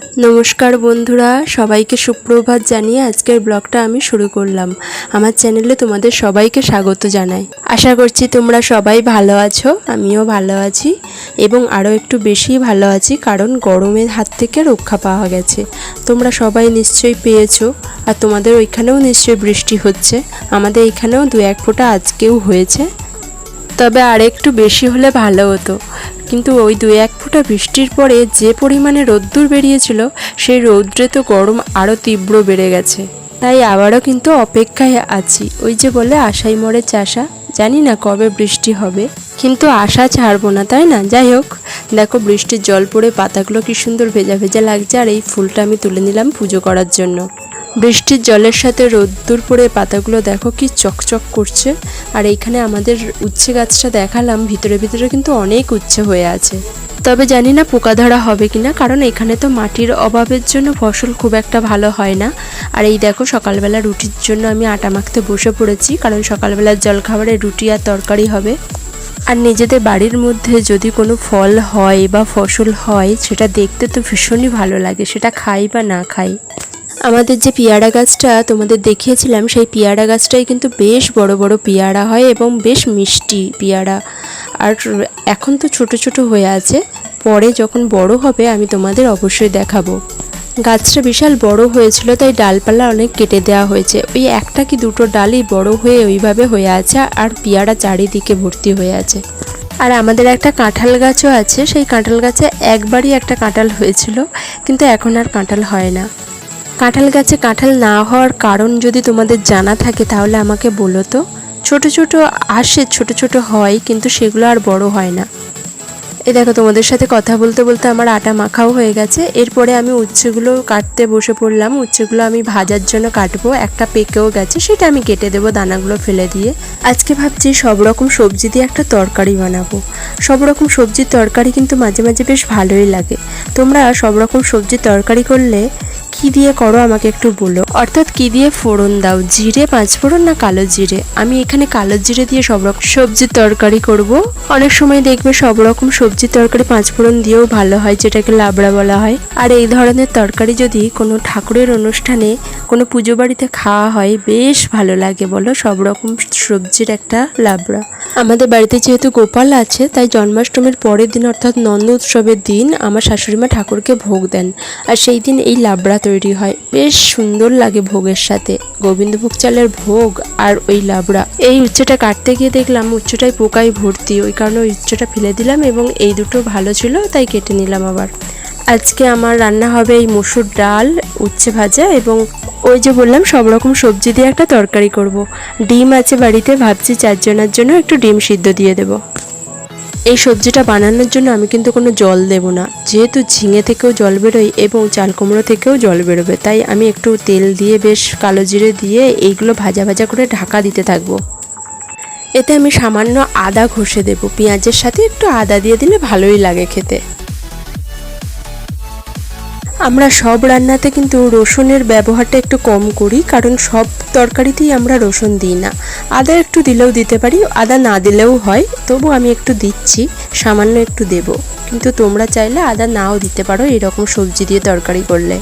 নমস্কার বন্ধুরা, সবাইকে সুপ্রভাত জানিয়ে আজকের ব্লগটা আমি শুরু করলাম। আমার চ্যানেলে তোমাদের সবাইকে স্বাগত জানাই। আশা করছি তোমরা সবাই ভালো আছো, আমিও ভালো আছি এবং আরও একটু বেশি ভালো আছি কারণ গরমের হাত থেকে রক্ষা পাওয়া গেছে। তোমরা সবাই নিশ্চয়ই পেয়েছ আর তোমাদের ওইখানেও নিশ্চয়ই বৃষ্টি হচ্ছে। আমাদের এখানেও দু এক ফোঁটা আজকেও হয়েছে। তবে আর একটু বেশি হলে ভালো হতো। কিন্তু ওই দু এক ফোঁটা বৃষ্টির পরে যে পরিমাণে রোদ্দুর বেরিয়েছিল, সেই রৌদ্রে তো গরম আরও তীব্র বেড়ে গেছে। তাই আবারও কিন্তু অপেক্ষায় আছি। ওই যে বলে আশাই মরে চাষা, জানি না কবে বৃষ্টি হবে। কিন্তু আশা ছাড়বো না, তাই না? যাই হোক, দেখো বৃষ্টির জল পড়ে পাতাগুলো কি সুন্দর ভেজা ভেজা লাগছে, আর এই ফুলটা আমি তুলে নিলাম পুজো করার জন্য। বৃষ্টির জলের সাথে রোদ্দুর পড়ে পাতাগুলো দেখো কি চকচক করছে। আর এইখানে আমাদের উচ্ছে গাছটা দেখালাম, ভিতরে ভিতরে কিন্তু অনেক উচ্ছে হয়ে আছে। তবে জানি না পোকা ধরা হবে কিনা, কারণ এখানে তো মাটির অভাবের জন্য ফসল খুব একটা ভালো হয় না। আর এই দেখো সকালবেলা রুটির জন্য আমি আটা মাখতে বসে পড়েছি, কারণ সকালবেলার জলখাবারে রুটি আর তরকারি হবে। আর নিজেদের বাড়ির মধ্যে যদি কোনো ফল হয় বা ফসল হয়, সেটা দেখতে তো ভীষণই ভালো লাগে, সেটা খাই বা না খাই। আমাদের যে পেয়ারা গাছটা তোমাদের দেখিয়েছিলাম, সেই পেয়ারা গাছটাই কিন্তু বেশ বড় বড় পেয়ারা হয় এবং বেশ মিষ্টি পেয়ারা। আর এখন তো ছোট ছোট হয়ে আছে, পরে যখন বড় হবে আমি তোমাদের অবশ্যই দেখাবো। গাছটা বিশাল বড় হয়েছিল, তাই ডালপালা অনেক কেটে দেওয়া হয়েছে। ওই একটা কি দুটো ডালই বড় হয়ে ওইভাবে হয়ে আছে, আর পেয়ারা চারিদিকে ভর্তি হয়ে আছে। আর আমাদের একটা কাঁঠাল গাছও আছে, সেই কাঁঠাল গাছে একবারই একটা কাঁঠাল হয়েছিল, কিন্তু এখন আর কাঁঠাল হয় না। কাঁঠাল গাছে কাঁঠাল না হওয়ার কারণ যদি তোমাদের জানা থাকে তাহলে আমাকে বলো তো। ছোট ছোট আসে, ছোট ছোট হয়, কিন্তু সেগুলো আর বড় হয় না। এ দেখো, তোমাদের সাথে কথা বলতে বলতে আমার আটা মাখাও হয়ে গেছে। এরপরে আমি উচ্ছেগুলো কাটতে বসে পড়লাম। উচ্ছেগুলো আমি ভাজার জন্য কাটবো। একটা পেকেও গেছে, সেটা আমি কেটে দেবো দানাগুলো ফেলে দিয়ে। আজকে ভাবছি সব রকম সবজি দিয়ে একটা তরকারি বানাবো। সব রকম সবজির তরকারি কিন্তু মাঝে মাঝে বেশ ভালোই লাগে। তোমরা সব রকম সবজির তরকারি করলে কি দিয়ে করো আমাকে একটু বলো। অর্থাৎ কি দিয়ে ফোড়ন দাও? জিরে, পাঁচ ফোড়ন না কালো জিরে? আমি এখানে কালো জিরে দিয়ে সব রকম সবজির তরকারি করব। অনেক সময় দেখবে সব রকম সবজির তরকারি পাঁচ ফোড়ন দিয়েও ভালো হয়, যেটাকে লাবড়া বলা হয়। আর এই ধরনের তরকারি যদি কোনো ঠাকুরের অনুষ্ঠানে, কোনো পুজো বাড়িতে খাওয়া হয়, বেশ ভালো লাগে বলো, সব রকম সবজির একটা লাবড়া। আমাদের বাড়িতে যেহেতু গোপাল আছে, তাই জন্মাষ্টমীর পরের দিন অর্থাৎ নন্দ উৎসবের দিন আমার শাশুড়িমা ঠাকুরকে ভোগ দেন। আর সেই দিন এই লাবড়া তৈরি হয়। বেশ সুন্দর লাগে ভোগের সাথে। গোবিন্দভোগ চালের ভোগ আর ওই লাবড়া। এই উচ্চটা কাটতে গিয়ে দেখলাম উচ্চটায় পোকায় ভর্তি। ওই কারণে ওই উচ্চটা ফেলে দিলাম এবং এই দুটো ভালো ছিল, তাই কেটে নিলাম আবার। আজকে আমার রান্না হবে এই মসুর ডাল, উচ্ছে ভাজা এবং ওই যে বললাম, সব রকম সবজি দিয়ে একটা তরকারি করব। ডিম আছে বাড়িতে, ভাবছি চারজনের জন্য একটু ডিম সিদ্ধ দিয়ে দেবো। এই সবজিটা বানানোর জন্য আমি কিন্তু কোনো জল দেব না। যেহেতু ঝিঙে থেকেও জল বেরোয় এবং চাল কুমড়ো থেকেও জল বেরোবে, তাই আমি একটু তেল দিয়ে বেশ কালো জিরে দিয়ে এইগুলো ভাজা ভাজা করে ঢাকা দিতে থাকব। এতে আমি সামান্য আদা ঘষে দেব। পেঁয়াজের সাথে একটু আদা দিয়ে দিলে ভালোই লাগে খেতে। আমরা সব রান্নাতে কিন্তু রসুনের ব্যবহারটা একটু কম করি, কারণ সব তরকারিতেই আমরা রসুন দিই না। আদা একটু দিলেও দিতে পারি, আদা না দিলেও হয়, তবু আমি একটু দিচ্ছি, সামান্য একটু দেব। কিন্তু তোমরা চাইলে আদা নাও দিতে পারো এরকম সবজি দিয়ে তরকারি করলে।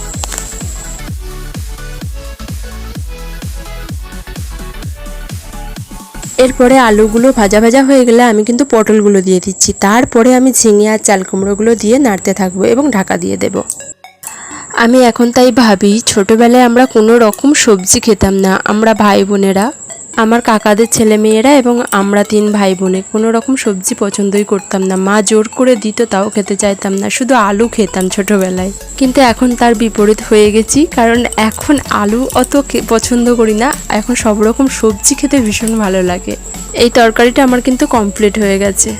এরপরে আলুগুলো ভাজা ভাজা হয়ে গেলে আমি কিন্তু পটলগুলো দিয়ে দিচ্ছি। তারপরে আমি ঝিঙে আর চাল কুমড়োগুলো দিয়ে নাড়তে থাকব এবং ঢাকা দিয়ে দেবো। আমি এখন তাই ভাবি, ছোটোবেলায় আমরা কোনো রকম সবজি খেতাম না। আমরা ভাই বোনেরা, আমার কাকাদের ছেলে মেয়েরা এবং আমরা তিন ভাই বোনে কোনো রকম সবজি পছন্দই করতাম না। মা জোর করে দিত, তাও খেতে চাইতাম না, শুধু আলু খেতাম ছোটোবেলায়। কিন্তু এখন তার বিপরীত হয়ে গেছি, কারণ এখন আলু অত পছন্দ করি না, এখন সব রকম সবজি খেতে ভীষণ ভালো লাগে। এই তরকারিটা আমার কিন্তু কমপ্লিট হয়ে গেছে।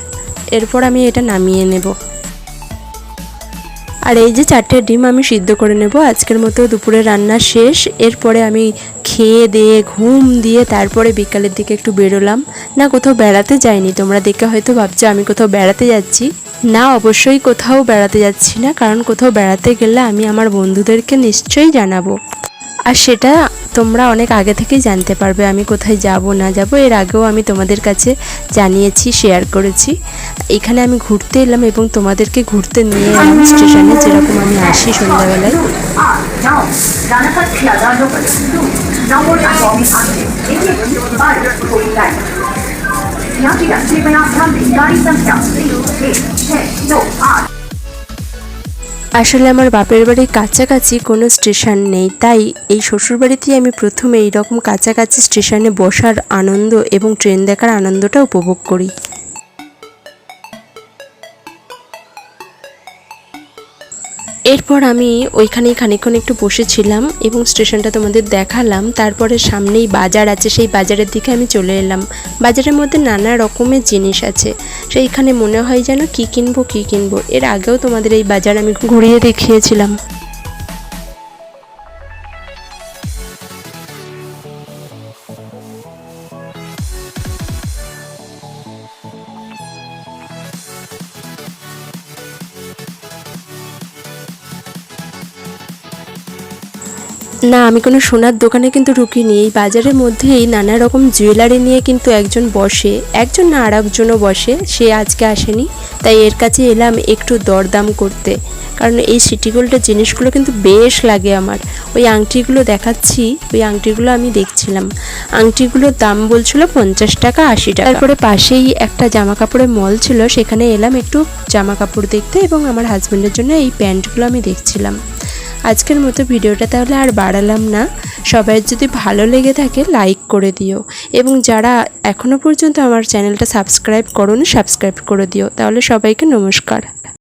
এরপর আমি এটা নামিয়ে নেব। আর এই যে চারটে ডিম আমি সিদ্ধ করে নেব, আজকের মতো দুপুরে রান্না শেষ। এরপরে আমি খেয়ে দিয়ে, ঘুম দিয়ে তারপরে বিকালের দিকে একটু বেরোলাম। না, কোথাও বেড়াতে যাইনি, তোমরা দেখে হয়তো ভাবছ আমি কোথাও বেড়াতে যাচ্ছি। না, অবশ্যই কোথাও বেড়াতে যাচ্ছি না, কারণ কোথাও বেড়াতে গেলে আমি আমার বন্ধুদেরকে নিশ্চয়ই জানাব। আর সেটা তোমরা অনেক আগে থেকেই জানতে পারবে, আমি কোথায় যাব, না যাব, এর আগেও আমি তোমাদের কাছে জানিয়েছি শেয়ার করেছি। এখানে আমি ঘুরতে এলাম এবং তোমাদেরকে ঘুরতে নিয়ে এলাম স্টেশনে যেরকম আমি আসি সন্ধ্যাবেলায়। আসলে আমার বাপের বাড়ির কাছাকাছি কোনো স্টেশন নেই, তাই এই শ্বশুরবাড়িতেই আমি প্রথমে এইরকম কাছাকাছি স্টেশনে বসার আনন্দ এবং ট্রেন দেখার আনন্দটা উপভোগ করি। এরপর আমি ওইখানেই খানিক্ষণ একটু বসেছিলাম এবং স্টেশনটা তোমাদের দেখালাম। তারপরে সামনেই বাজার আছে, সেই বাজারের দিকে আমি চলে এলাম। বাজারের মধ্যে নানা রকমের জিনিস আছে। সেইখানে মনে হয় যেন কি কিনবো কি কিনবো। এর আগেও তোমাদের এই বাজার আমি ঘুরিয়ে দেখিয়েছিলাম। না, আমি কোনো সোনার দোকানে কিন্তু ঢুকিনি এই বাজারের মধ্যেই নানা রকম জুয়েলারি নিয়ে কিন্তু একজন বসে, একজন না আর একজনও বসে, সে আজকে আসেনি। তাই এর কাছে এলাম একটু দরদাম করতে। কারণ এই সিটি গোল্ডের জিনিসগুলো কিন্তু বেশ লাগে আমার। ওই আংটিগুলো দেখাচ্ছি, ওই আংটিগুলো আমি দেখছিলাম। আংটিগুলোর দাম বলছিল পঞ্চাশ টাকা, আশি টাকা। তারপরে পাশেই একটা জামা কাপড়ের মল ছিল, সেখানে এলাম একটু জামা কাপড় দেখতে এবং আমার হাজব্যান্ডের জন্য এই প্যান্টগুলো আমি দেখছিলাম। আজকের মতো ভিডিওটা তাহলে আর বাড়ালাম না। সবাই যদি ভালো লেগে থাকে লাইক করে দিও। এবং যারা এখনও পর্যন্ত আমার চ্যানেলটা সাবস্ক্রাইব করো সাবস্ক্রাইব করে দিও। তাহলে সবাইকে নমস্কার।